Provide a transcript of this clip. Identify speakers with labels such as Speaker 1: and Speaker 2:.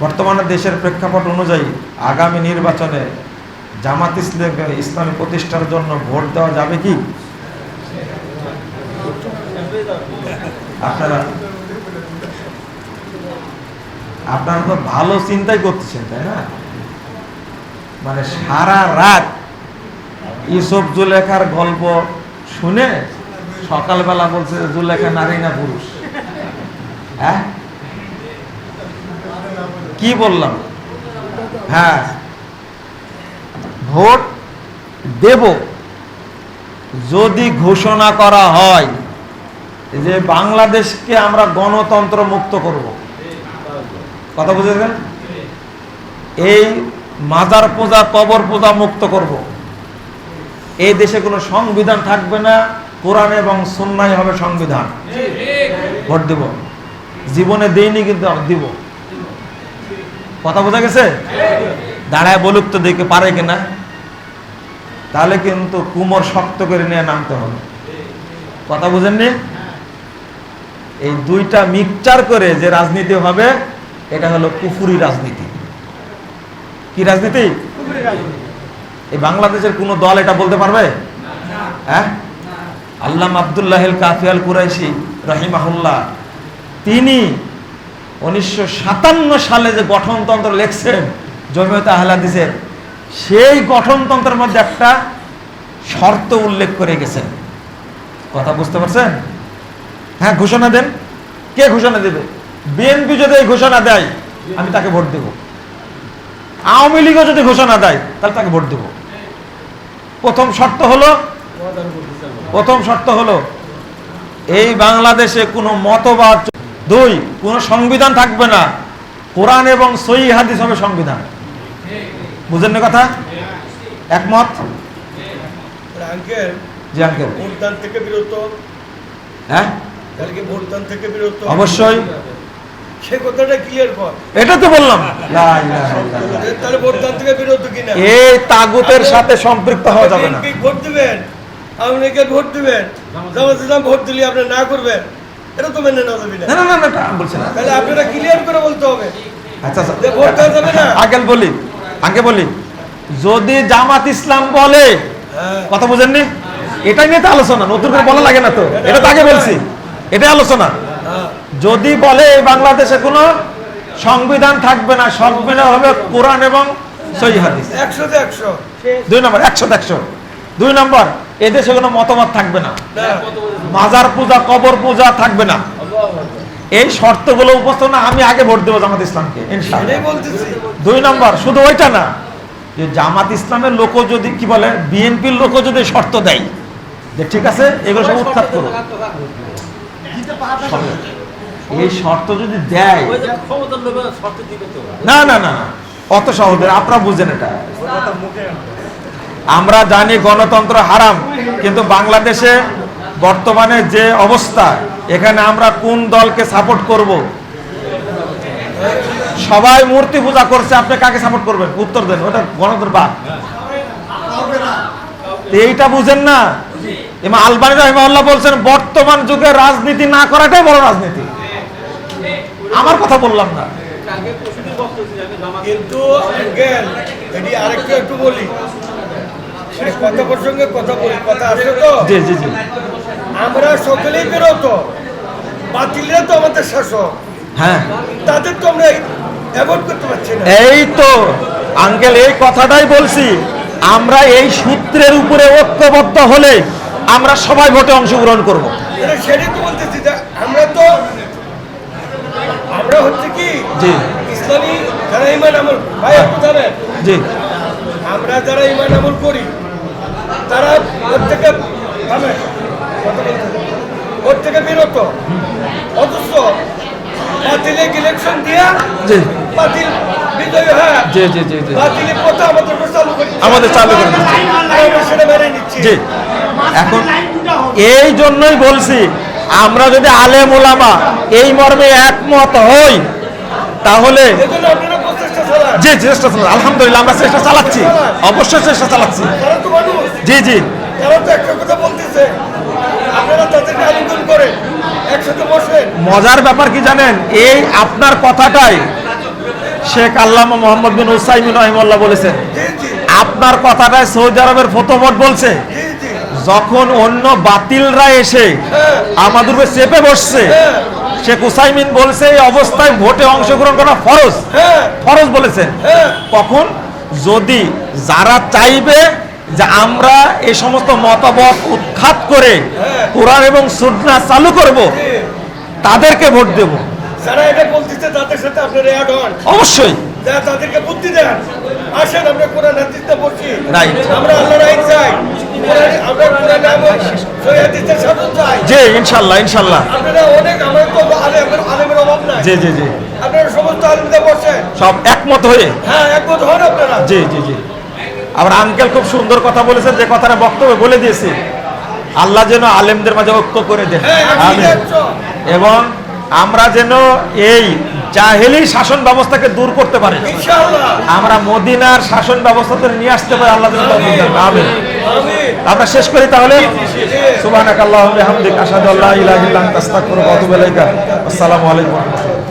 Speaker 1: বর্তমানে দেশের প্রেক্ষাপট অনুযায়ী আগামী নির্বাচনে জামাত ইসলাম প্রতিষ্ঠার জন্য ভোট দেওয়া যাবে কি? আপনারা আপনারা তো ভালো চিন্তাই করতেছেন, তাই না? মানে সারা রাত ইসব জুলেখার গল্প শুনে সকালবেলা বলছে, জুলেখা নারী না পুরুষ? হ্যাঁ? কি বললাম? হ্যাঁ। ভোট দেব। যদি ঘোষণা করা হয় যে বাংলাদেশকে আমরা গণতন্ত্র মুক্ত করব। কথা বুঝেছেন? এই মাজার পূজা, কবর পূজা মুক্ত করব। এই দেশে কোনো সংবিধান থাকবে না। কোরআন এবং সন্ন্যায় হবে সংবিধান। ভোট দেব। জীবনে দেইনি কিন্তু দিব। কথা বোঝা গেছে? দাঁড়ায় বলুক তো দেখে পারে কিনা। তাহলে কিন্তু কুমোর শক্ত করে নিয়ে নামতে হবে। কথা বুঝেননি? এই দুইটা মিক্সচার করে যে রাজনীতি হবে, এটা হলো কুফুরি রাজনীতি। কি রাজনীতি? এই বাংলাদেশের কোন দল এটা বলতে পারবে? হ্যাঁ? আল্লাহ আবদুল্লাহ কাফিয়াল কুরাইশি রহিমাহুল্লাহ। তিনি উনিশশো সাতান্ন সালে যে গঠনতন্ত্র লেখছেন জমিয়ত আহলাদিসের সেই গঠনতন্ত্রের মধ্যে একটা শর্ত উল্লেখ করে গেছেন কথা বুঝতে পারছেন? হ্যাঁ ঘোষণা দেন। কে ঘোষণা দেবে? বিএনপি যদি এই ঘোষণা দেয়, আমি তাকে ভোট দেব। আওয়ামী লীগও যদি ঘোষণা দেয়, তাহলে তাকে ভোট দেব। প্রথম শর্ত হলো, প্রথম শর্ত হলো, এই বাংলাদেশে কোনো মতবাদ দুই কোনো সংবিধান থাকবে না। কোরআন এবং সহি হাদিস হবে সংবিধান। বুঝেন না কথা? একমত? জি আঙ্কেল
Speaker 2: ভোটদান থেকে বিরত।
Speaker 1: হ্যাঁ?
Speaker 2: তাহলে কি ভোটদান থেকে বিরত?
Speaker 1: অবশ্যই।
Speaker 2: সে কথাটা ক্লিয়ার কর।
Speaker 1: এটা তো বললাম।
Speaker 2: তাহলে ভোটদান থেকে বিরত কিনা?
Speaker 1: এই তাগুতের সাথে সম্পৃক্ত হওয়া যাবে না।
Speaker 2: ভোট দিবেন? ভোট দিবেন? ভোট দিলে আপনি না করবেন? এটা তো মেনে নেওয়া যাবে না।
Speaker 1: না না না, না বলছি না।
Speaker 2: তাহলে আপনারা ক্লিয়ার করে বলতে হবে।
Speaker 1: আচ্ছা
Speaker 2: দেওয়া যাবে না?
Speaker 1: আচ্ছা আগে বলি আগে বলি যদি জামাত ইসলাম বলে
Speaker 2: হ্যাঁ।
Speaker 1: কথা বুঝেননি? এটাই নিয়ে তো আলোচনা নতুন করে বলা লাগে না তো। এটা তো আগে বলছি। আলোচনা।
Speaker 2: হ্যাঁ।
Speaker 1: যদি বলে বাংলাদেশে কোনো সংবিধান থাকবে না সংবিধান হবে কোরআন এবং সহি হাদিস।
Speaker 2: একশোতে একশো।
Speaker 1: দুই নম্বর একশো একশো। দুই নম্বর এদেশে কোনো মতামত থাকবে না। মাজার পূজা কবর পূজা থাকবে না। এই শর্ত শর্তগুলো উপস্থাপনা আমি আগে ভোট দেবো জামাত ইসলামকে ইনশাআল্লাহ।
Speaker 2: এটাই
Speaker 1: দুই নম্বর শুধু ওইটা না যে জামাত ইসলামের লোক যদি কি বলে বিএনপির লোক যদি শর্ত দেয় যে ঠিক আছে এগুলো সব উত্থাপ করো। এই শর্ত যদি দেয় না না না না, অত সহজে আপনারা বুঝেন এটা। আমরা জানি গণতন্ত্র হারাম কিন্তু বাংলাদেশে বর্তমানে যে অবস্থা এখানে আমরা কোন দলকে সাপোর্ট করব? সবাই মূর্তি পূজা করছে আপনি কাকে সাপোর্ট করবেন? উত্তর দেন ওটা গণতন্ত্র বা এইটা বুঝেন না? এমা আলবানি রহমাল্লাহ বলছেন বর্তমান যুগে রাজনীতি না করাটাই বড় রাজনীতি। আমার কথা বললাম না।
Speaker 2: কিন্তু এটি আরেকটু একটু বলি কথা প্রসঙ্গে কথা বলি কথা আছে তো?
Speaker 1: জি জি জি।
Speaker 2: আমরা সকলেই বিরত। বাতিলরা তো আমাদের শাসক।
Speaker 1: হ্যাঁ।
Speaker 2: তাদের তো আমরা অ্যাভয়েড করতে পারছি না।
Speaker 1: এই তো আঙ্কেল এই কথাটাই বলছি। আমরা এই সূত্রের উপরে ঐক্যবদ্ধ হলে আমরা সবাই ভোটে অংশগ্রহণ করব।
Speaker 2: এটা সেটাই তো বলতেছি যে আমরা তো আমরা হচ্ছে কি
Speaker 1: জি।
Speaker 2: ইসলামী যারা ইমান আমল ভাই আপনি জানেন?
Speaker 1: জি।
Speaker 2: আমরা যারা ইমান আমল করি তারা প্রত্যেকে। প্রত্যেকে বিরত? অথচ বাতিলে ইলেকশন দিয়া
Speaker 1: জি।
Speaker 2: বাতিল বিজয়ী হ্যাঁ।
Speaker 1: জি জি জি জি।
Speaker 2: বাতিলে পথে আমাদের চালু করে দিচ্ছে।
Speaker 1: আমাদের চালু করে
Speaker 2: সেটা মেনে নিচ্ছি।
Speaker 1: জি। এখন এই জন্যই বলছি আমরা যদি আলেম ওলামা এই মর্মে একমত হই তাহলে জি চেষ্টা চালাচ্ছি আলহামদুলিল্লাহ আমরা চেষ্টা চালাচ্ছি। অবশ্যই চেষ্টা চালাচ্ছি। জি জি।
Speaker 2: কথা বলতেছে।
Speaker 1: মজার ব্যাপার কি জানেন? এই আপনার কথাটাই শেখ আল্লামা মোহাম্মদ বিন উসাইমিন রহিমুল্লাহ বলেছেন। আপনার কথাটাই সৌদি আরবের ফতোমত বলছে। যখন অন্য বাতিলরা এসে
Speaker 2: হ্যাঁ।
Speaker 1: আমাদের চেপে বসছে
Speaker 2: হ্যাঁ।
Speaker 1: শেখ উসাইমিন বলছে এই অবস্থায় ভোটে অংশগ্রহণ করা ফরজ।
Speaker 2: হ্যাঁ।
Speaker 1: ফরজ বলেছেন। কখন যদি যারা চাইবে যে আমরা এই সমস্ত মতামত উৎখাত করে। কোরআন এবং সুন্নাহ চালু করব তাদেরকে ভোট দেব।
Speaker 2: যারা এটা বলতেছে তাদের সাথে আপনারা অ্যাড হন
Speaker 1: অবশ্যই।
Speaker 2: যারা তাদেরকে বুদ্ধি দেন। আসেন আমরা কোরআন হাদিসে বসি
Speaker 1: Right.
Speaker 2: আমরা আল্লাহর আইন চাই। আমরা কোরআন এবং সহি হাদিসের শাসন চাই।
Speaker 1: জি ইনশাল্লাহ ইনশাল্লাহ।
Speaker 2: আপনারা অনেক আমার তো আলেমের আলেমের অভাব নাই।
Speaker 1: জি জি জি।
Speaker 2: আপনারা সমস্ত আলেমদের বসেন।
Speaker 1: সব একমত হয়ে?
Speaker 2: হ্যাঁ একমত হন আপনারা।
Speaker 1: জি জি জি। আবার আঙ্কেল খুব সুন্দর কথা বলেছেন যে কথাটা বক্তব্য বলে দিয়েছি। আল্লাহ যেন আলেমদের মাঝে ঐক্য করে দেন। এবং আমরা যেন এই জাহেলি শাসন ব্যবস্থাকে দূর করতে পারি। আমরা মদিনার শাসন ব্যবস্থাতে নিয়ে আসতে পারি আল্লাহ
Speaker 2: আমিন।
Speaker 1: আমরা শেষ করি তাহলে। সুবহানাকাল্লাহুম্মা বিহামদিকা আশহাদু আল্লা ইলাহা ইল্লা আনতা আস্তাগফিরুকা ওয়া আতুবু ইলাইকা। আসসালামু আলাইকুম